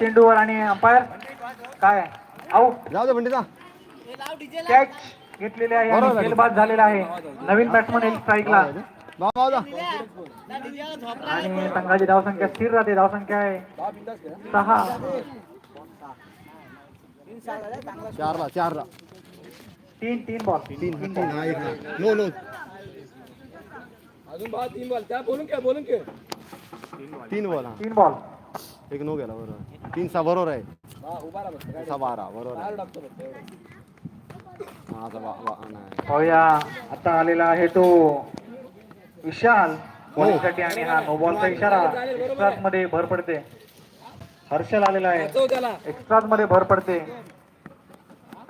चेंडूवर आणि अंपायर. काय? आऊट जाऊ दे बंटीचा कॅच घेतलेले आहे आणि खेळबाद झालेला आहे. नवीन बॅट्समन येईल स्ट्राईकला बाबा जा आणि संघाची धावसंख्या स्थिर राहते. धावसंख्या आहे सहा. चारला चारला. तीन तीन बॉल तीन तीन हा एक नो नो. अजून बा तीन बॉल त्या बोलून घ्या बोलून घ्या तीन बॉल हा. तीन बॉल एक नो गेला बरोबर. तीन सहा बरोबर आहे. हा सहा बारा बरोबर. हा, आता बा- बा- नाही. पाहूया. आता आलेला आहे तो विशाल. बॉलिंगसाठी आणि हा नो बॉलचा इशारा? एक्स्ट्राजमध्ये भर पडते. हर्षल आलेला आहे. एक्स्ट्राजमध्ये भर पडते.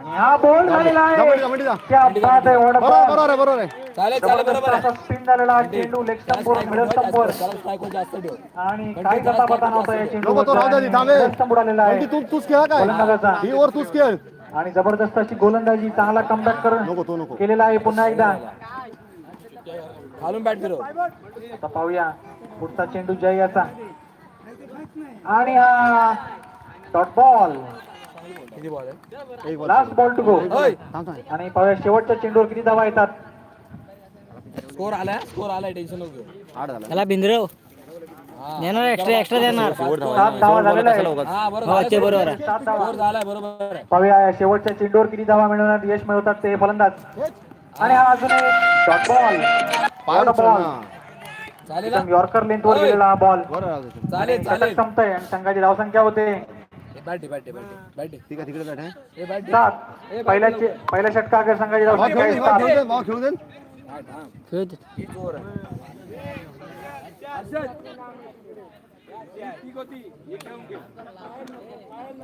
हा बॉल झालेला आहे. आहे बरोबर आहे बरोबर आहे. चालेल चालेल बरोबर आहे. स्पिन झालेला चेंडू लेग स्टंपवर मिडल स्टंपवर त्याला strike वर जास्त ठेव आणि काय करता पता नव्हता या नको तो राहू दे चेंडू थांबे मिडल स्टंप उडालेला आहे तू तूच खेळा काय? गोलंदाजाचा. ही ओव्हर तूच खेळ. आणि जबरदस्त अशी गोलंदाजी चांगला कमबॅक करून तो केलेला आहे पुन्हा एकदा. खालून बॅट फिरव. आता पाहूया पुढचा चेंडू जय याचा आणि हा डॉट बॉल किती बॉल आहे? एक ball last ball to go होय थांब थांब. आणि पाहूया शेवटच्या चेंडूवर किती धावा येतात. स्कोर आलाय स्कोर आलाय टेन्शन नको. घेऊ. आठ झाला. त्याला भिंद्रव देणार एक्स्ट्रा एक्स्ट्रा देणार. सात धावा हा हो बरोबर. ते बरोबर आहे. सात धावा. स्कोर झालाय बरोबर आहे. पाहूया या शेवटच्या चेंडूवर किती धावा मिळवण्यात यश मिळवतात ते फलंदाज. आणि हा अजून एक डॉट बॉल पाय. चालेल हा? यॉर्कर लेंथवर गेलेला हा बॉल बरं. चालेल चालेल. संपतंय आणि संघाची धावसंख्या होते. बॅट बॅट बॅट बॅट ठीक आहे तिकडे बॅट आहे ए बॅट सात. पहिल्या चे- पहिल्या षटकागर संघाची भाऊ खेळू दे, भाऊ खेळू सात दे, भाऊ खेळू दे. खेळू दे.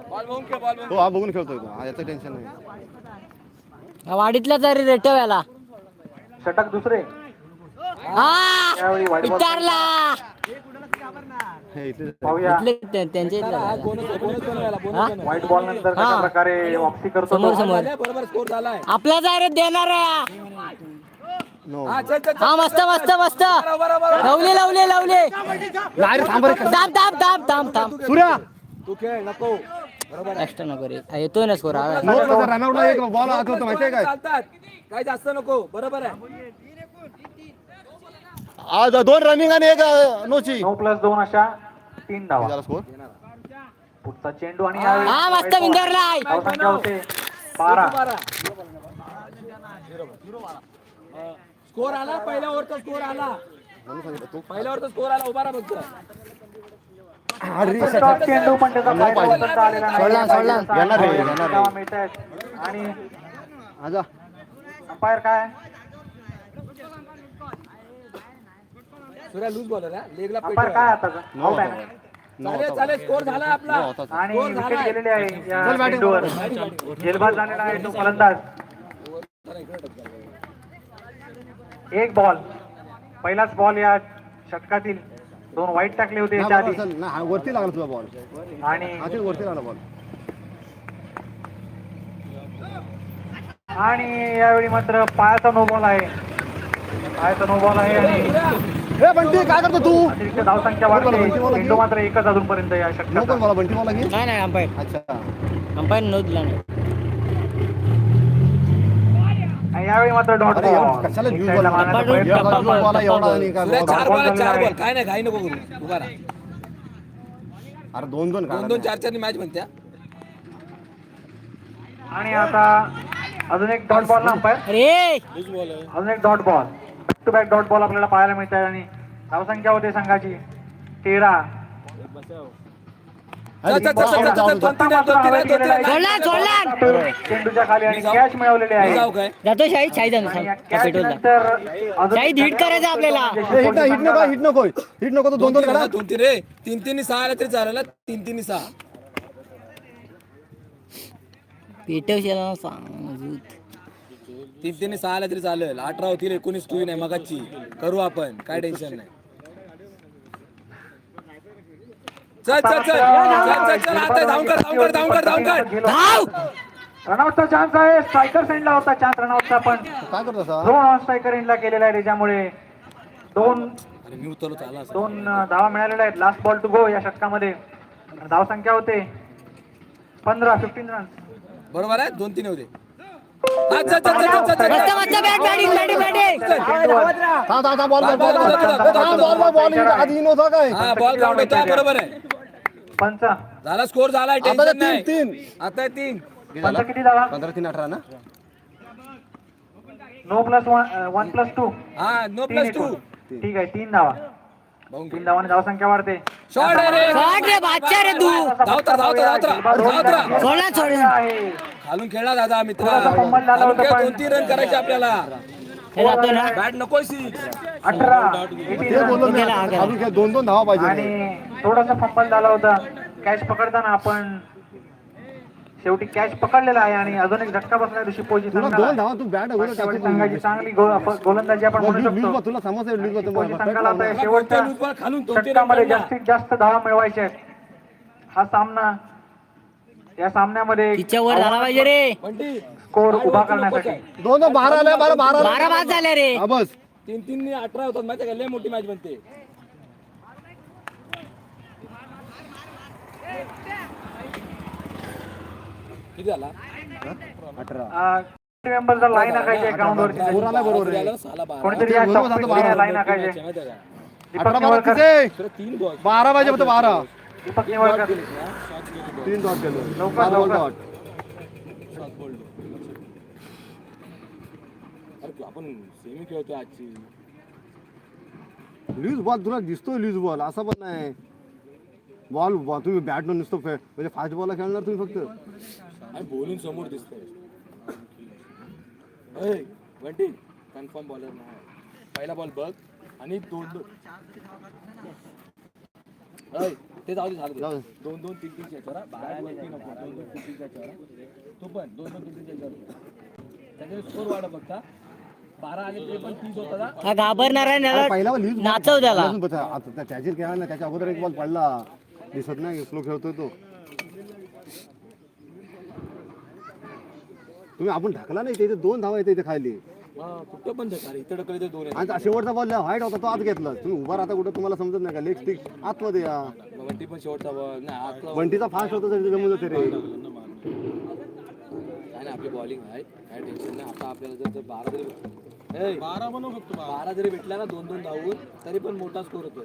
बॉल बघून घे बॉल हो हा बघून खेळतोय तो. हा, याचं टेन्शन नाही. हा वाडीतला तरी रेटव याला. षटक दुसरे. हा त्यावेळी विचारला. हे पाहूया. त्यांच्या इथला झाला. बोनस बोनस बनवायला बोनस? बनवायला. व्हाईट बॉल नंतर कशा. प्रकारे वापसी करतो समोर तो. समोर झालाय, बरोबर स्कोर झालाय. आपला जाय देणार आहे नो हा चल चल मस्त मस्त मस्त. लावले लावले लावले. नाही रे, थांब रे. थांब सूर्या! तू खेळ नको. बरोबर एक्स्ट्रा नको रे. हा, येतोय ना स्कोर रनआउटला एक बॉल आत होता माहितीये काय? चालतात. काय जास्त नको. बरोबर आहे. आज दोन रनिंग आणि एक नोची नऊ प्लस दोन अशा तीन धावा. झाला स्कोर पुढचा चेंडू आणि यावेळी हा मस्त धावसंख्या होते बारा स्कोर आला पहिल्या ओव्हरचा स्कोर आला म्हणून सांगितलं तू पहिल्या ओव्हरचा स्कोर आला. उभा राहा फक्त. स्टॉप चेंडू पण त्याचा फायदा उचलता आलेला नाही. सोडला, सोडला. येणार रे, धावा येणार रे. धावा मिळतायत. आणि अंपायर काय? सूर्या लूज बॉलर आहे. लेगला अंपायर काय आता? नो आउट होता. आहे नो चालेल. चालेल स्कोर झाला आपला. होता. आणि स्कोर विकेट झालाय. गेलेले आहे या चेंडूवर झेलबाद झालेला आहे तो फलंदाज. एक बॉल पहिलाच बॉल या षटकातील. दोन वाईट टाकले होते याच्या आधी. हा, वरती लागला तुझा बॉल आणि हा वरती लागला बॉल आणि यावेळी मात्र पायाचा नो बॉल आहे. पायाचा नो बॉल आहे आणि ए बंटी काय करतो तू? अतिरिक्त धावसंख्या वाढते. चेंडू मात्र एकच अजूनपर्यंत या षटकाचा. मला बंटी मला घे नाही नाही अंपायर. अच्छा. अंपायर नो दिला नाही. आणि यावेळी मात्र डॉट अरे बॉल कशाला एक घेऊन साईडला बोला? मारण्याचा डॉट प्रयत्न बॉल, करतो. डॉट मला एवढा आणि काय सूर्या बॉल. चार बॉल चार काय नाही घाई नको करू. उभा राहा. अरे दोन दोन दोन दोन ना. चार चार मॅच म्हणत्या आणि आता अजून एक डॉट बॉल ना अंपायर? अरे! लूज बॉल आहे अजून एक dot ball to back dot ball आपल्याला पाहायला मिळत आहे आणि धावसंख्या होते संघाची तेरा चेंडूच्या खाली आणि कॅच मिळवलेले आहे जातो शाही शाही हिट करायचं आपल्याला हिट हिट नको हिट नको हिट नको तो दोन दोन तीन रे तीन तीन सहा आले तरी चालेल ना. तीन तीन सहा सांग तीन तीन सहा आले तरी चालेल. अठरा होतील एकोणीस क्वीन आहे मगाची. करू आपण काय टेन्शन नाही. चल चल चल. चल चल चल आता धावून कर धावून कर धावून कर धावून कर. धाव! रनआउटचा चान्स आहे. स्ट्रायकर सेंडला होता चान्स रनआउटचा पण काय करतो असा दोन ऑन स्ट्रायकर एंडला केलेला आहे त्याच्यामुळे. दोन अरे मी उतरलो चाला दोन धावा मिळालेल्या आहेत. लास्ट बॉल टू गो या षटकामध्ये. आणि धावसंख्या होते. पंधरा फिफ्टीन रन बरोबर आहे? दोन तीन होते. Ball ball ball. थांब बॉल बॉल बॉल. आधी इन होता काय? हा बॉल ग्राउंड होता बरोबर आहे. पंच. झाला स्कोर झाला टेन्शन तीन नाही. तीन. आता तीन. पंच किती धावा पंधरा तीन अठरा ना? No plus one one plus two हा नो प्लस टू. ठीक आहे तीन धावा. तीन धावाने धावसंख्या वाढते. शॉर्ट आहे रे. शॉट रे बादशाह रे तू. धावता धावता धावता. धावता. सोडला सोडला खालून खेळला दादा मित्र. थोडासा फंबल झाला खालून होता खेळ, पण- दोन तीन रन करायचे आपल्याला. हे बॅट सिक्स अठरा. दोन दोन धावा पाहिजे. आणि थोडासा फंबल झाला होता. कॅच पकडताना आपण शेवटी कॅच पकडलेला आहे आणि अजून एक झटका बसल्या दिवशी पोझिशन तुला दोन धावा तू बॅट शेवटी संघाची चांगली गोलंदाजी आपण म्हणू शकतो. तुला संघाला आता शेवटच्या षटकामध्ये. जास्तीत जास्त धावा मिळवायच्या आहेत. हा सामना या सामन्यामध्ये तिच्यावर झाला पाहिजे रे बंटी स्कोर उभा करण्यासाठी. दोन दोन बारा आल्या बारा बारा आल्या. बारा बाद झाले रे. हा बस. तीन तीन अठरा होतात. माहिती आहे का? लय मोठी मॅच बनते. किती झाला? अठरा. लाईन आखायचे ग्राउंड बरोबर आहे. झाला साला बारा. कोणीतरी या बरोबर आता बारा लाईन match आखायचे. आहे माहिती आहे का? दीपक अठरा बारा निवळकर. किती दुसरं तीन बॉल. बारा पाहिजे फक्त बारा. दीपक निवळकर. तीन डॉट केलं. लवकर. डॉट अरे आपण सेमी खेळतोय आजची. लूज बॉल तुला दिसतोय लूज बॉल असा पण नाही. बॉल तुम्ही बॅट न नुसतं फे- म्हणजे फास्ट बॉलला खेळणार तुम्ही फक्त. आणि बोलून समोर दिसतोय. ए, बंटी कन्फर्म बॉलर नाही. पहिला बॉल बघ आणि दोन ते जाऊ दे झालं जाऊ ते. दे. दोन दोन तीन तीन बारा वरती नको दोन दोन तीन तीन त्याच्यावर तो पण दोन दोन तीन तीन त्याच्यावर त्याच्यावर स्कोर वाढ बघता बारा आले ते पण तीस होता ना. हा घाबरणार आहे अरे पहिला बॉल लूज नाचव त्याला. आता त्या- त्याची खेळा ना त्याच्या अगोदर एक बॉल पडला. दिसत नाही स्लो खेळतोय तो. तुम्ही आपण ढकला नाही इथे दोन धावा येते इथे खाली. कुठं पण ढकल इथं ढकल इथे दोन आणि शेवटचा बॉल व्हाईट होता तो आत घेतला. तुम्ही उभा राहता कुठं तुम्हाला समजत नाही का? लेग स्टिक आतमध्ये या. बंटी पण शेवटचा बॉल नाही आतला बंटीचा फास्ट होता तरी जमून जाते रे काय नाही आपली बॉलिंग आहे काय टेन्शन नाही. आता आपल्याला जर जर बारा जरी ए, बारा बनवू शकतो बारा जरी भेटला ना दोन दोन धावून तरी पण मोठा स्कोर होतो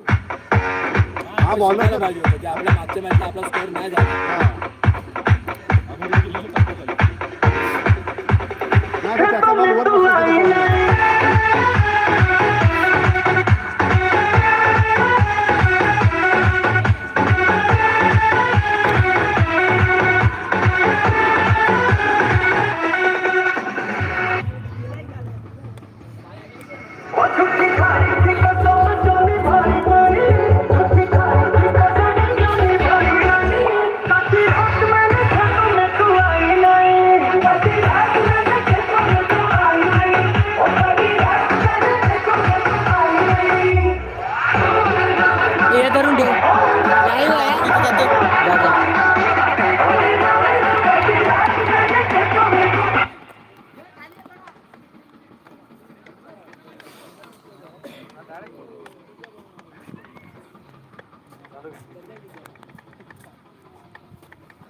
हा बॉल शिकायला पाहिजे होतं की आपल्या मागच्या मॅचला आपला स्कोर नाही झाला.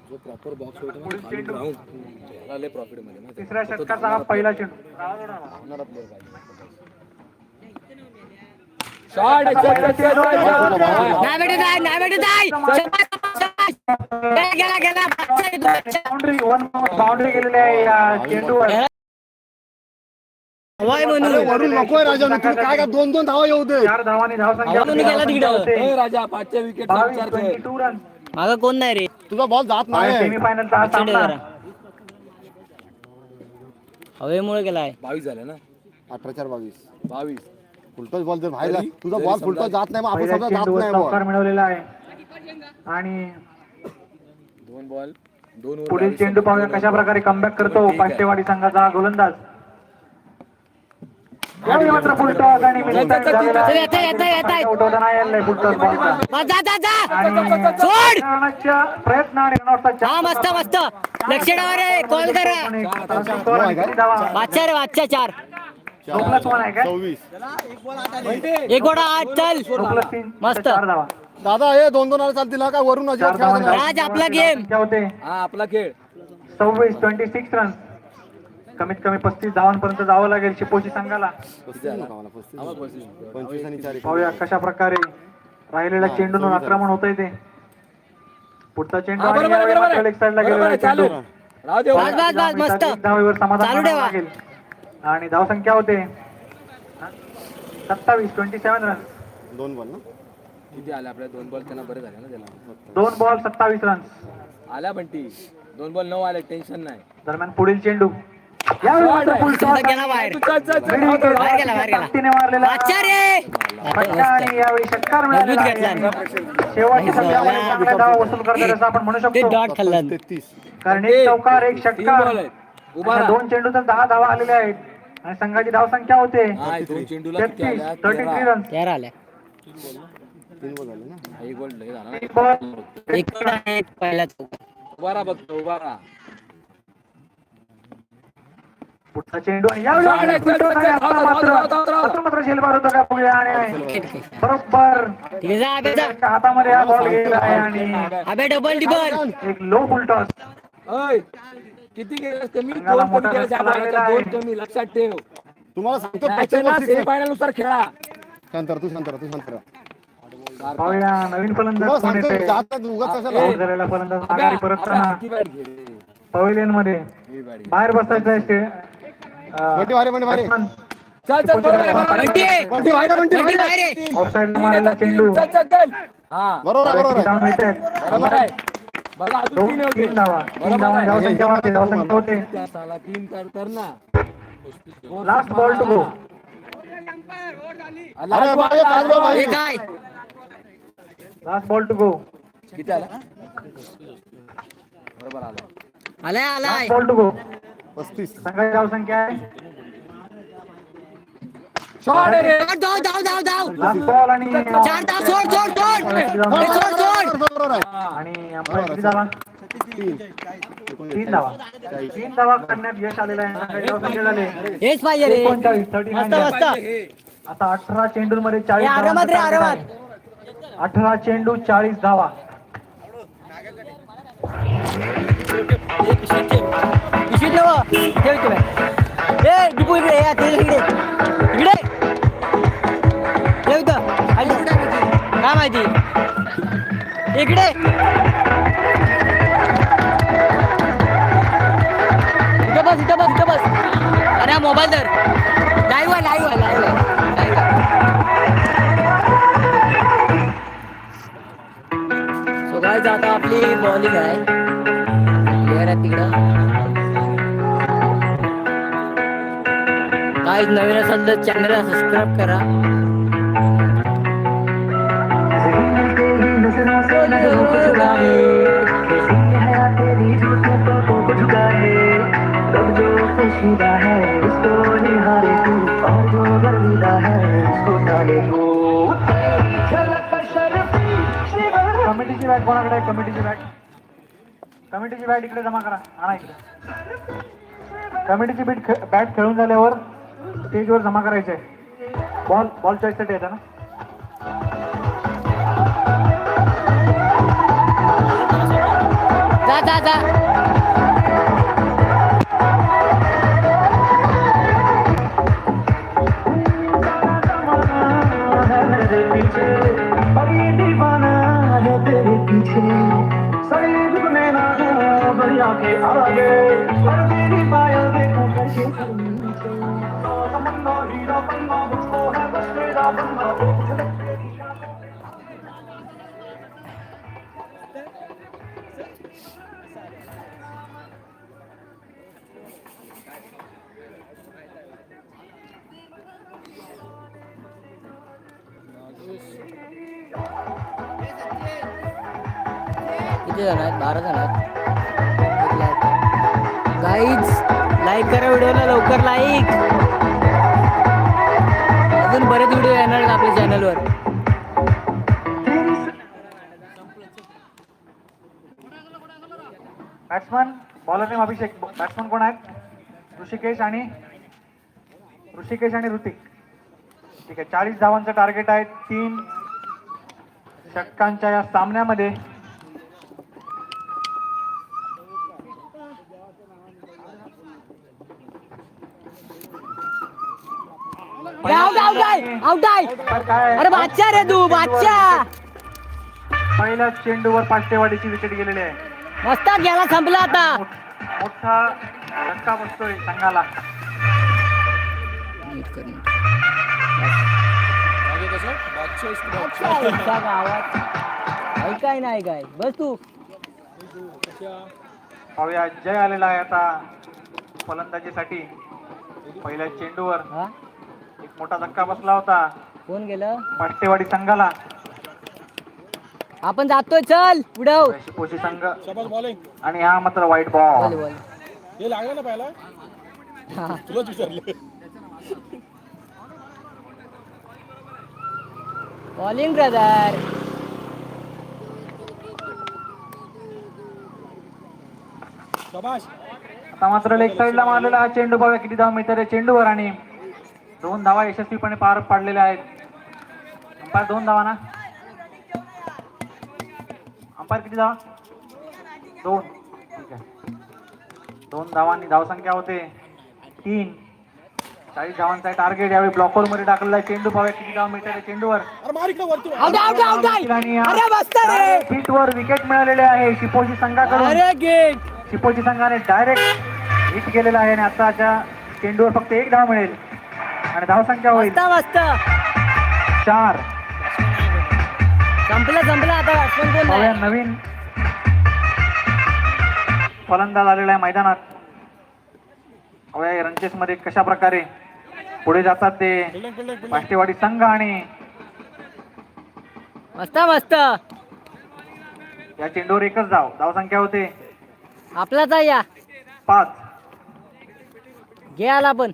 जो प्रॉपर बॉक्स होतो ना खाली ground, त्याला लय प्रॉफिटमध्ये माहिती आहे. तिसऱ्या षटकाचा हा पहिला चेंडू होणारा player पाहिजे. Shot, shot, shot, shot, shot. नाही भेटत आहे नाही भेटत आहे शाबास, शाबास. गेला गेला गेला बादशाह आहे तू, बादशाह. बाउंड्री वन बाउंड्री गेलेली आहे या चेंडूवर हवाय अरे म्हणून वरून नकोय राजा काय का दोन दोन धावा येऊ दे चार धावांनी धावसंख्या आवरून गेला तिकडं. ए, राजा पाचच्या विकेट टू रन मागं कोण नाही रे? तुझा बॉल जात नाही. सेमीफायनलचा हा सामना. हवेमुळे गेलाय. बावीस झाले ना? अठरा चार बावीस. बावीस. फुलटॉस बॉल जर तरी- तुझा बॉल फुलटॉस जात नाही मग आपण समजा जात नाही बॉल मिळवलेला आहे. आणि दोन बॉल दोन पुढील चेंडू पाहूया कशा प्रकारे कमबॅक करतो. पाचशेवाडी संघाचा गोलंदाज. मात्र फुलटॉस आणि प्रयत्न आणि हा मस्त मस्त. लक्ष कॉल करा. वाचा रे वाचा चार. एक गोडा आठ चल. मस्त. दादा हे दोन दोन आले चालतील काय वरून. आज आपला हा आपला खेळ. सव्वीस ट्वेंटी सिक्स रन कमीत कमी पस्तीस धावांपर्यंत जावं लागेल शिपोशी संघाला. पंचवीस आणि. पाहूया कशा प्रकारे राहिलेल्या चेंडून आक्रमण होत ते. पुढचा चेंडू आणि यावेळी मात्र. लेग साईडला गेलेला चेंडू. मस्त. धावेवर समाधान चालू मानावं. लागेल. आणि धावसंख्या होते. सत्तावीस ट्वेंटी सेव्हन रन दोन बॉल ना? किती आले आपल्या दोन बॉल त्यांना बरे झाले ना त्याला. दोन बॉल सत्तावीस रन आल्या पण ती. दोन बॉल नऊ आले टेन्शन नाही. दरम्यान पुढील चेंडू. यावेळी मात्र गेला बाहेर. बाहेर गेला, बाहेर गेला. मारलेला फटका आणि यावेळी षटकार. शेवटच्या संघामध्ये चांगल्या धावा वसूल करतात असं आपण म्हणू ते शकतो डॉट खाल्ला. तेहतीस कारण एक चौकार एक षटकार. राहा. दोन चेंडू तर दहा धावा आलेल्या आहेत. आणि संघाची धावसंख्या होते. हा, दोन चेंडूला किती तेहतीस. आल्या? थर्टी थ्री तेरा आल्या. तीन बॉल झाले ना? एक गोल लय झाला ना. एक पहिला चौका. उभा राहा बघतो उभा राहा. पुढचा चेंडू आणि यावेळी चालेल, मात्र आणि आता. आता झेलबार होता का पुढे आणि बरोबर. हातामध्ये हा बॉल गेला आहे आणि अबे डबल डिबल एक लो फुल टॉस ओय किती कमी दोन कमी दोन. कमी लक्षात ठेव. तुम्हाला सांगतो सेमीफायनलनुसार खेळा. तू तू. पाहूया नवीन फलंदाज कोण येते पवेलियनमध्ये बाहेर बसायचं बंटी भारी बंटी batsman. चल चल. बंटी बंटी भारी बंटी आहे. ऑफसाईड मारलेला चेंडू. चल चल चल. हा. बरोबर बरोबर बरोबर आहे. बघा अजून तीन होते. बरोबर आहे. साला तीन कर कर ना. लास्ट बॉल टू गो अरे काय? लास्ट बॉल टू गो किती आला? बरोबर आला. आलाय आलाय बॉल टू गो पस्तीस. संघाची धावसंख्या आहे? शॉट आहे रे. धाव धाव धाव धाव धाव लास्ट बॉल आणि चार धाव सोड सोड सोड. हे सोड सोड. बरोबर आहे. आणि किती तीन. तीन धावा. तीन धावा करण्यात यश आलेलं आहे. संघाची धावसंख्या झाली. हेच पाहिजे रे. एकोणचाळीस थर्टी मस्त नाईन मस्त. आता अठरा चेंडूंमध्ये हे चाळीस आरामात रे आरामात. अठरा चेंडू चाळीस धावा. पिशवीत नव ठेव इथे ए डिपू इकडे या ते इकडे इकडे ठेव इथं काय माहिती इकडे इथं बस इथं बस इथं बस अरे मोबाईल तर लाईव्ह आहे लाईव्ह आहे लाईव्ह आहे लाईव्ह आहे सो गाईज आता आपली मॉर्निंग आहे प्लेअर आहे तिकडं आज नवीन असाल तर चॅनलला सबस्क्राईब करा कमिटीची बॅट कोणाकडे आहे? कमिटीची बॅट कमिटीची बॅट इकडे जमा करा. आणा इकडे. कमिटीची बीट बॅट खेळून झाल्यावर स्टेजवर जमा करायचे बॉल बॉल चॉईससाठी येतं ना जा जा जा किती जण आहेत? बारा जण आहेत. गाईज लाईक करा व्हिडिओला लवकर लाईक अजून बरेच व्हिडिओ येणार आपल्या चॅनलवर batsman bowler name Abhishek batsman कोण आहेत? ऋषिकेश आणि ऋषिकेश आणि ऋतिक. ठीक आहे चाळीस धावांचं टार्गेट आहे. तीन षटकांच्या या सामन्यामध्ये. अरे बादशाह रे तू पहिल्या चेंडूवर पाचटेवाडीची विकेट गेलेली आहे. मस्त गेला संपला आता. मोठा धक्का बसतोय संघाला. ऐकाय नाही काय? बस तू. पाहूया जय आलेला आहे आता फलंदाजीसाठी. पहिल्या चेंडूवर. हा? एक मोठा धक्का बसला होता. कोण गेलं? पाचटेवाडी संघाला. आपण जातोय चल उडव. शिपोशी संघ. आणि हा मात्र वाईट बॉल बोल. हे लागलं ना पहिला हा. तुलाच विचारलं. बॉलिंग ब्रदर शाबास. आता मात्र लेग साईडला मारलेला हा चेंडू पाहूया किती धाव मिळतात या चेंडूवर आणि दोन धावा यशस्वीपणे पार पाडलेल्या आहेत. अंपायर दोन धावा ना. अंपायर किती धावा? दोन. दोन धावांनी धावसंख्या होते. तीन. चाळीस धावांचा टार्गेट यावेळी ब्लॉकवर मध्ये टाकलेला आहे. चेंडू पाहूया किती धाव मिळतात चेंडूवर. अरे मार इकडे वरती आउट आउट आउट आणि या अरे मस्त रे. हिटवर विकेट मिळालेले आहे. शिपोशी संघाकडून. अरे गेट चिपोची संघाने डायरेक्ट हिट केलेला आहे आणि आताच्या चेंडूवर फक्त एक धाव मिळेल. आणि धावसंख्या होईल. चार. संपलं संपलं आता. नवीन फलंदाज आलेला आहे मैदानात. रनचेस मध्ये कशा प्रकारे पुढे जातात ते? पाष्टेवाडी संघ आणि मस्त मस्त. या चेंडूवर एकच धाव. धावसंख्या होते. आपलाच आहे या. पाच. घे आला पण.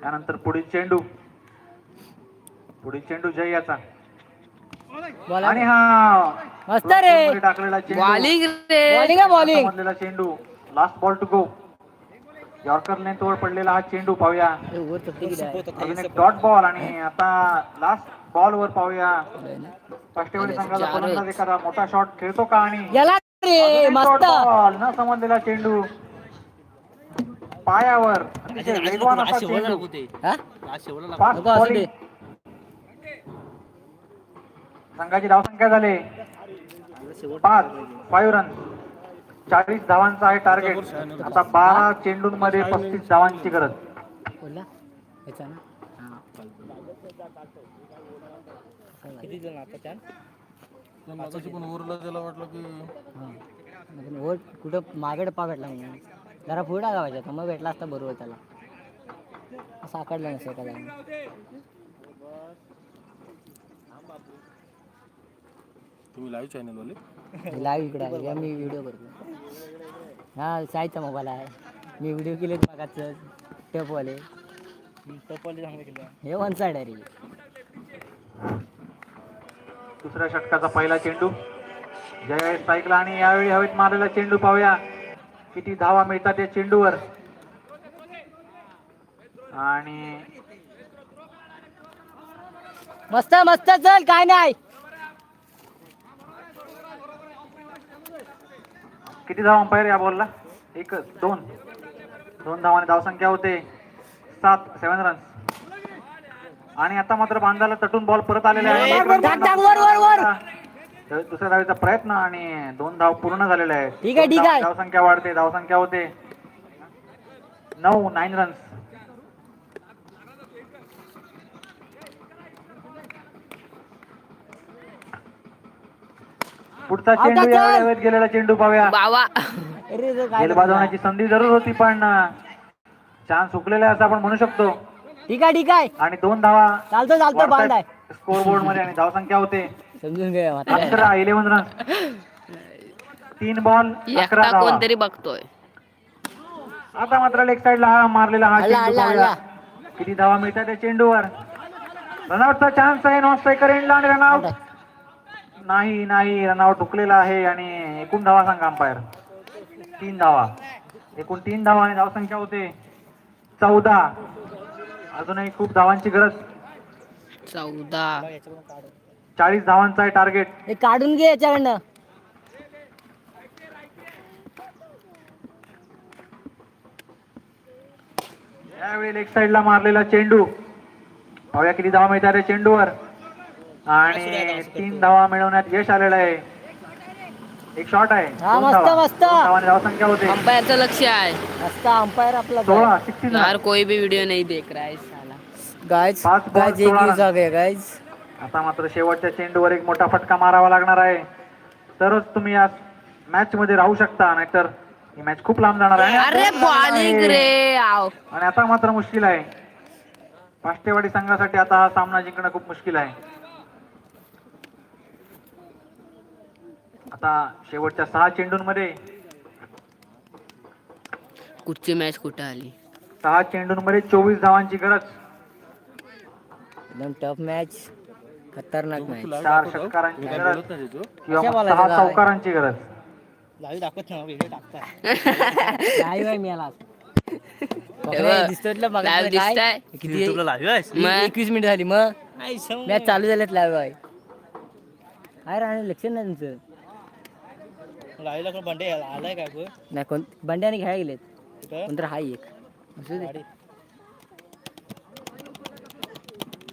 त्यानंतर पुढील चेंडू. पुढील चेंडू जय याचा. बोला आणि हा मस्त रे. टाकलेला चेंडू. बॉलिंग बॉलिंग आहे बॉलिंग. समजलेला चेंडू. Last ball to go yorker लेंथवर पडलेला हा चेंडू पाहूया. अजून एक डॉट बॉल आणि आता लास्ट बॉल वर पाहूया. पाष्टेवाडी संघाचा फलंदाज एखादा मोठा शॉट खेळतो का आणि? गेला रे मस्त. बॉल न समजलेला चेंडू. पायावर. अतिशय वेगवान असा चेंडू. हा? Fast bowling. संघाची धावसंख्या झाली. पाच फाईव्ह रन चाळीस धावांचा आहे टार्गेट आता बारा चेंडूंमध्ये पस्तीस धावांची गरज. कुठं मागे डप्पा भेटला म्हणून. जरा पुढे टाकायचा तर मग भेटला असता बरोबर त्याला. असं आकडलं नसेल का तुम्ही लाईव्ह चॅनल वाले? लाईव्ह इकडे आहे. मी व्हिडिओ करतो. हा साईचा मोबाईल आहे. मी व्हिडिओ केले मागाचं. टपवाले टपवाले चांगले केले. हे वन साईड आहे रे. दुसऱ्या षटकाचा पहिला चेंडू. जय स्ट्राईकला आणि यावेळी हवेत मारलेला चेंडू पाहूया. किती धावा मिळतात या चेंडूवर. आणि मस्त मस्त चल. काय नाही. किती धावा अंपायर या बॉलला एक दोन. दोन धावाने धावसंख्या होते. सात सेव्हन रन्स आणि आता मात्र बांधाला तटून बॉल परत आलेला आहे. एक run. टाक, टाक, वर, वर, वर. तर दुसऱ्या धावेचा प्रयत्न आणि दोन धाव पूर्ण झालेले ठीक ठीक आहे. धावसंख्या वाढते धावसंख्या होते. नऊ नाईन रन्स पुढचा चेंडू. या वेळेत गेलेला चेंडू पाहूया. गेल वाजवण्याची संधी जरूर होती पण चान्स हुकलेला आहे असं आपण म्हणू शकतो. ठीक आहे ठीक आहे. आणि दोन धावा. चालतो चालतो बांध आहे स्कोर बोर्डमध्ये आणि धावसंख्या होते. समजून घे म्हातारे. अकरा इलेव्हन रन तीन बॉल अकरा धावा. कोणतरी बघतोय. आता मात्र लेग साईडला हा मारलेला हा चेंडू पाहूया. किती धावा मिळतात त्या चेंडूवर? रनआउटचा चान्स आहे नॉन स्ट्रायकर एंडला आणि रनआउट नाही नाही रनआउट हुकलेला आहे आणि एकूण धावा सांगा अंपायर. तीन धावा. एकूण तीन धावा आणि धावसंख्या होते चौदा. अजूनही खूप धावांची गरज. चौदा. चाळीस धावांचा आहे टार्गेट हे काढून घे याच्याकडनं. यावेळी लेग साईडला मारलेला चेंडू. पाहूया किती धावा मिळतात रे चेंडूवर. आणि तीन धावा मिळवण्यात यश आलेलं आहे. एक शॉट आहे. हा, मस्त. मस्त. धावसंख्या होते. अंपायरचं लक्ष आहे. अंपायर आपला सोळा सिक्स्टीन यार कोई भी वीडियो नहीं देख रहा है साला. एक गायज आता मात्र शेवटच्या चेंडूवर एक मोठा फटका मारावा लागणार आहे. तरच तुम्ही या मॅच मध्ये राहू शकता नाहीतर ही मॅच खूप लांब जाणार आहे. अरे बॉलिंग रे आओ आणि आता मात्र मुश्किल आहे. पाष्टेवाडी संघासाठी आता हा सामना जिंकणं खूप मुश्किल आहे. आता शेवटच्या सहा चेंडूंमध्ये कुठची मॅच कुठं आली? सहा चेंडूंमध्ये चोवीस धावांची गरज. एकदम टफ मॅच. खतरनाक मॅच. चार षटकारांची गरज किंवा मग सहा? चौकारांची गरज. लाईव्ह आहे मी याला. बघ, दिसतोय तुला बघा live काय? दिसतंय? किती मग? एकवीस मिनिट झाली मग? मॅच चालू झाल्यात लाईव्ह आहे काय राहणे लक्ष नाही तुमचं. नाही कोण? बंड्याने खेळायला गेलेत. कोणतर हाय एक. असू दे.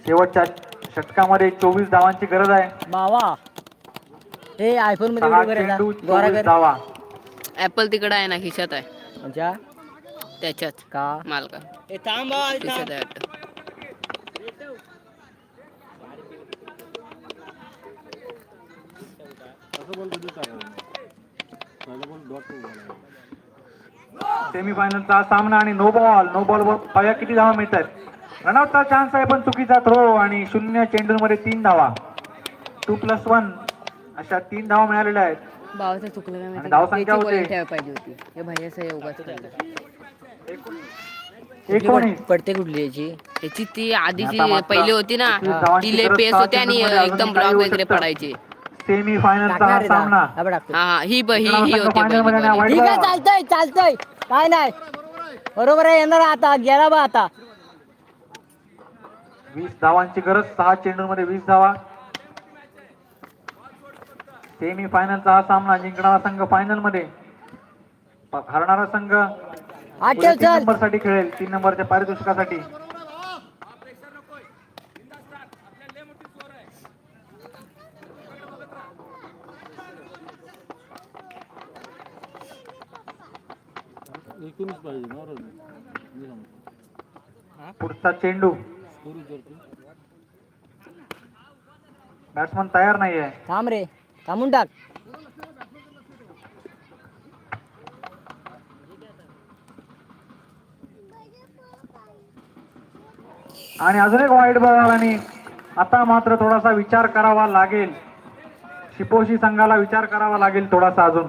शेवटच्या षटकामध्ये चोवीस धावांची गरज आहे. बावा हे आयफोनमध्ये सहा व्हिडिओ करायचा चेंडू गोरा चोवीस कर. धावा. ऍपल तिकडं आहे ना खिशात आहे. म्हणजे त्याच्यात. का? मालका खिशात आहे वाटतं. सेमीफायनलचा सामना आणि नो बॉल नो बॉल वर पाया किती धावा मिळतात रनआउटचा चान्स आहे पण चुकीचा थ्रो आणि शून्य चेंडूमध्ये तीन धावा. टू प्लस वन अशा तीन धावा मिळालेल्या आहेत. भावाचं चुकलं ठेवायला पाहिजे होती. हे भैयाचं. एकोणीस. पडते कुठली याची? त्याची ती आधीची पहिली होती ना. एकवीस धावांची ती लय गरज पेस होती आणि एकदम ब्लॉक वगैरे. पडायचे. हा आहे सामना. हा. हा हा ही ब ही ही मध्ये ठीक आहे चालतंय चालतंय. काय नाही. बरोबर आहे येणार आता. गेला बा आता. वीस धावांची गरज सहा चेंडूंमध्ये वीस धावा. सेमी फायनलचा हा सामना जिंकणारा संघ फायनलमध्ये प- हरणारा संघ आठ पुढे ठेव तीन चल. नंबरसाठी खेळेल तीन नंबरच्या पारितोषिकासाठी. पुढचा चेंडू. बॅट्समन तयार नाहीये. थांब रे. थांबून टाक. आणि अजून एक वाईट बॉल आणि आता मात्र थोडासा विचार करावा लागेल. शिपोशी संघाला विचार करावा लागेल थोडासा अजून.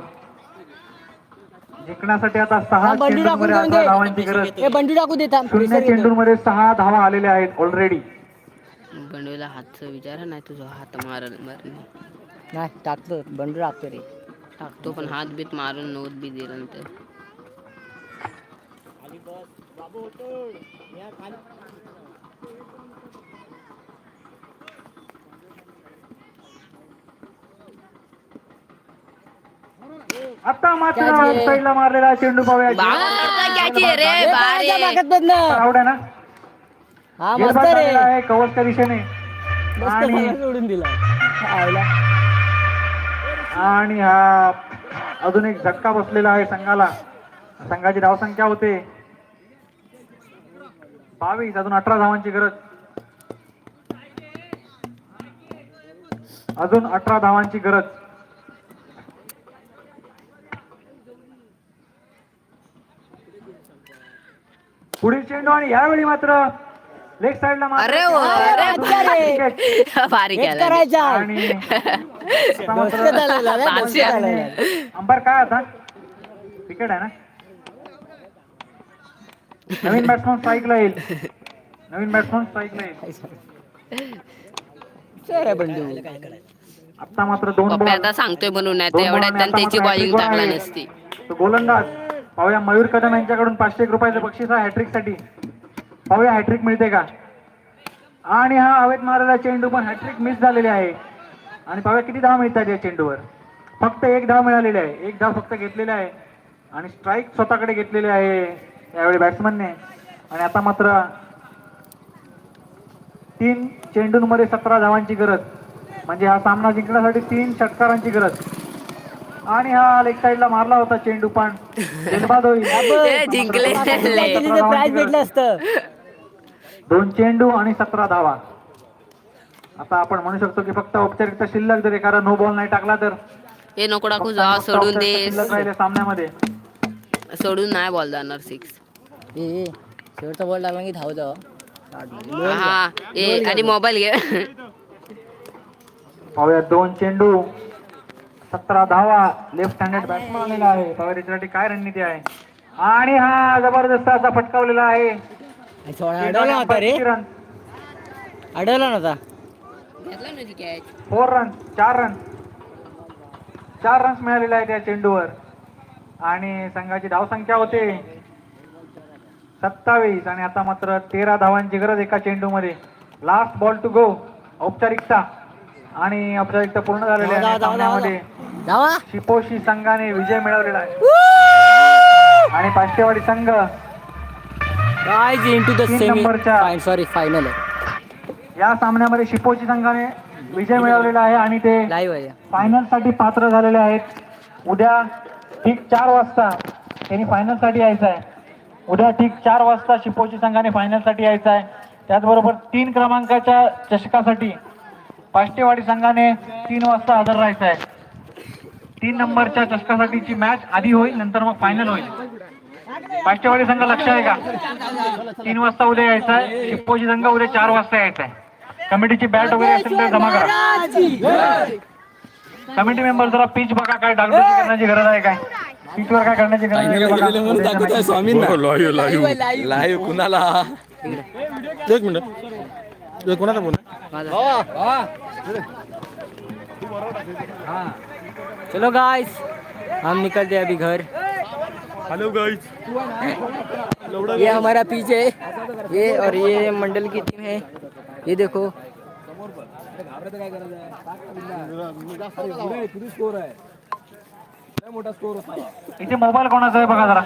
जिंकण्यासाठी आता सहा चेंडूंमध्ये अठरा दे. धावांची गरज. हे बंडू टाकू दे थांब. शून्य pressure येतोय. चेंडूंमध्ये सहा धावा आलेल्या आहेत ऑलरेडी बंडूला हातचं विचार नाही तुझा हात मारल मारणे नाही टाकतो. बंडू टाकतो रे. टाकतो पण हात बीत मारून नोट बी दिला नंतर. आता मात्र साईडला मारलेला चेंडू रे बारे? ना? हा मस्त रे. आहे कवचच्या दिशेने. मस्त आणि सोडून दिला. आणि हा अजून एक झटका बसलेला आहे संघाला. संघाची धावसंख्या होते. बावीस अजून अठरा धावांची गरज. अजून अठरा धावांची गरज पुढील चेंडू आणि यावेळी मात्र लेग मात्र- अरे वा, अरे. भारी हेच केला करायचा. आणि आता मस्त मात्र झालेला रे, मस्त पाचशे. झालेला. अंबर काय आता? विकेट आहे ना? नवीन बॅट्समन स्ट्राईकला येईल. नवीन बॅट्समन स्ट्राईकला येईल. बंडू. आता मात्र दोन पप्पा बॉल आता सांगतोय म्हणून नाही तर दोन एवढ्यात बॉल त्यांनी त्याची बॉलिंग टाकला नसती. तो गोलंदाज. पाहूया मयूर कदम यांच्याकडून पाचशे एक रुपयाचं बक्षीस आहे हॅट्रिकसाठी पाहूया हॅट्रिक मिळते का? आणि हा हवेत मारलेला चेंडू पण हॅट्रिक मिस झालेले आहे. आणि पाहूया किती धाव मिळतात या चेंडूवर? फक्त एक धाव मिळालेली आहे. एक धाव फक्त घेतलेला आहे. आणि स्ट्राईक स्वतःकडे घेतलेली आहे यावेळी बॅट्समनने आणि आता मात्र तीन चेंडूंमध्ये सतरा धावांची गरज. म्हणजे हा सामना जिंकण्यासाठी तीन षटकारांची गरज. आणि हा लेग साईडला मारला होता चेंडू पण. जिंकले. तिथे प्राइज भेटलं असतं. दोन चेंडू आणि सतरा धावा. आता आपण म्हणू शकतो की फक्त औपचारिकता शिल्लक जर एखादा नो बॉल नाही टाकला तर. हे नको टाकू जा सोडून दे. सामन्यामध्ये. सोडून नाही बॉल जाणार सिक्स शेवटचा बॉल लागला की धाव जाव हा ए आणि मोबाईल घे. पाहूया दोन चेंडू. सतरा धावा लेफ्ट हँडेड बॅट्समन आलेला आहे. पाहूया त्याच्यासाठी काय रणनीती आहे? आणि हा जबरदस्त असा फटकावलेला आहे. अडवला नव्हता रे. रन अडवला नव्हता. घेतला कॅच. फोर रन चार रन चार रन्स मिळालेले आहेत या चेंडूवर. आणि संघाची धावसंख्या होते. सत्तावीस आणि आता मात्र तेरा धावांची गरज एका चेंडूमध्ये. लास्ट बॉल टू गो औपचारिकता. आणि औपचारिकता पूर्ण झालेली आहे सामन्यामध्ये. धावा शिपोशी संघाने विजय मिळवलेला आहे. आणि पाचशेवाडी संघ काय into the semi sorry final आहे. या सामन्यामध्ये शिपोशी संघाने विजय मिळवलेला आहे आणि ते फायनलसाठी पात्र झालेले आहेत. उद्या ठीक चार वाजता त्यांनी फायनलसाठी यायचं आहे. उद्या ठीक चार वाजता शिपोची संघाने फायनलसाठी यायचं आहे. त्याचबरोबर तीन क्रमांकाच्या चषकासाठी पाष्टेवाडी संघाने तीन वाजता हजर राहायचं आहे. तीन नंबरच्या चषकासाठीची मॅच आधी होईल नंतर मग फायनल होईल. पाष्टेवाडी संघ लक्ष आहे का? तीन वाजता उद्या यायचं आहे. शिपोची संघ उद्या चार वाजता यायचं आहे. कमिटीची बॅट वगैरे असेल तर जमा करा. कमिटी मेंबर जरा पिच बघा काय डागडुजी करण्याची गरज आहे काय? पिच वर काय करण्याची गरज आहे? लाईव्ह कुणाला? एक मिनिट. फोन चलो गाइस हम निकलते हैं अभी घर। हेलो गाइस ये हमारा पीछे ये और ये मंडल की टीम है। ये देखो। मोबाइल कौन सा मोठा स्कोर इथे मोबाईल कोणाचा आहे बघा जरा।